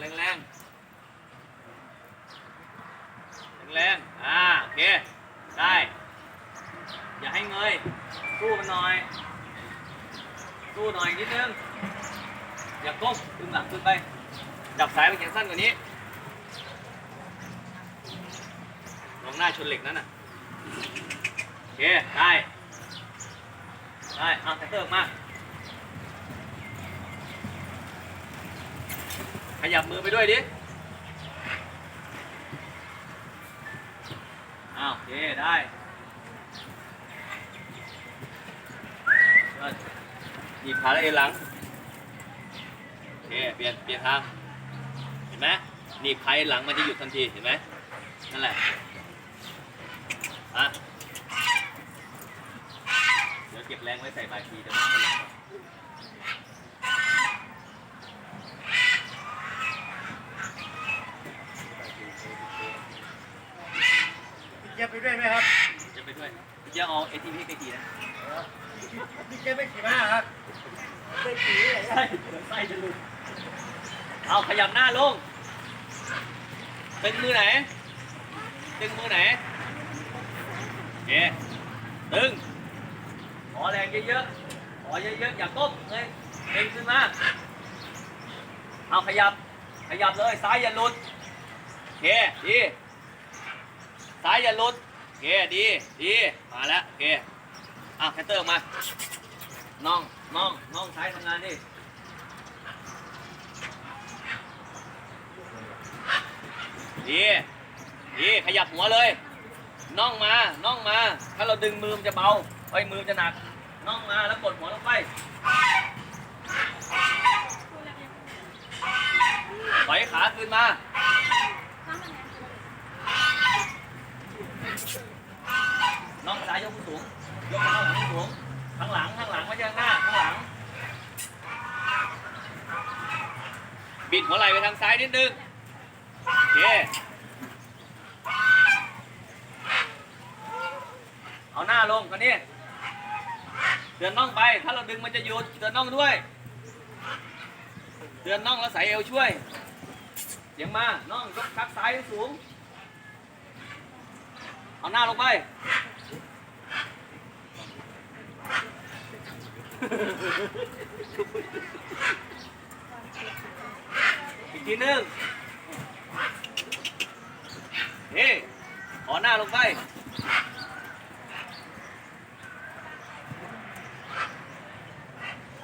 แรงแรงแรงแรงๆอ่าโอเค ได้ อย่าให้เงย สู้มันหน่อย สู้หน่อยนิดนึง อย่าก้มดึงหลังขึ้นไป จับสายไปแขนสั้นกว่านี้ ลองหน้าชนเหล็กนั่นน่ะ โอเค ได้ ได้เอาแต่เติมมา ขยับมือไปด้วยดิ อ้าวโอเค ได้หยิบขาแล้วเอ็นหลัง โอเค เปลี่ยน เปลี่ยนทาง เห็นไหมหนีบขาเอ็นหลังมันจะหยุดทันที เห็นไหมนั่นแหละอะเดี๋ยวเก็บแรงไว้ใส่บายทีเดี๋ยวมันจะลงมา พี่เจี๊ยบไปด้วยไหมครับจะไปด้วยพี่จะเอาเอทีพีไปกี่นะพี่เจี๊ยบไม่ขี่ม้าครับไม่ขี่เลยใช่ไส้จะหลุดเอาขยับหน้าลงตึงมือไหนตึงมือไหนโอเคตึงขอแรงเยอะๆขอเยอะๆอย่าก้มเลยเด้งขึ้นมาเอาขยับขยับเลยซ้ายอย่าหลุดโอเคดี ซ้ายอย่าหลุดโอเคดีดีมาแล้วโอเคอะแคตเตอร์ออกมาน้องน้องน้องซ้ายทำงานดิดีดีขยับหัวเลยน่องมาน่องมา ถ้าเราดึงมือมันจะเบาไอ้มือจะหนักน่องมาแล้วกดหัวลงไปถอยขาคืนมา น่องซ้ายยกขึ้นสูง ยกข้างหลังขึ้นสูง ข้างหลัง ข้างหลังไม่ใช่ข้างหน้าข้างหลัง บิดหัวไหล่ไปทางซ้ายนิดนึงโอเคเอาหน้าลงกันนี่เดือนน่องไป ถ้าเราดึงมันจะหยุดเดือนน่องด้วย เดือนน่องแล้วใส่เอวช่วยเสียงมา น่องยกชักซ้ายสูง เอาหน้าลงไป อีกทีหนึงเฮ้ขอหน้าลงไป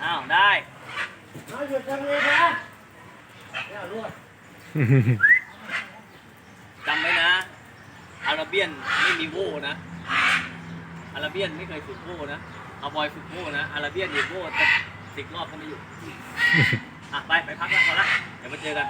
อ้าวได้น้อยหยุดจังเลยนะเนี่ยรวดจำไว้นะ อาราเบียนไม่มีโว่นะ อาราเบียนไม่เคยฝึกโว่นะ เอาบอยฝึกโว่นะอาราเบียนมีโว่แต่สิบรอบก็ไม่อยู่อะไปไปพักแล้วพอละเดี๋ยวมาเจอกัน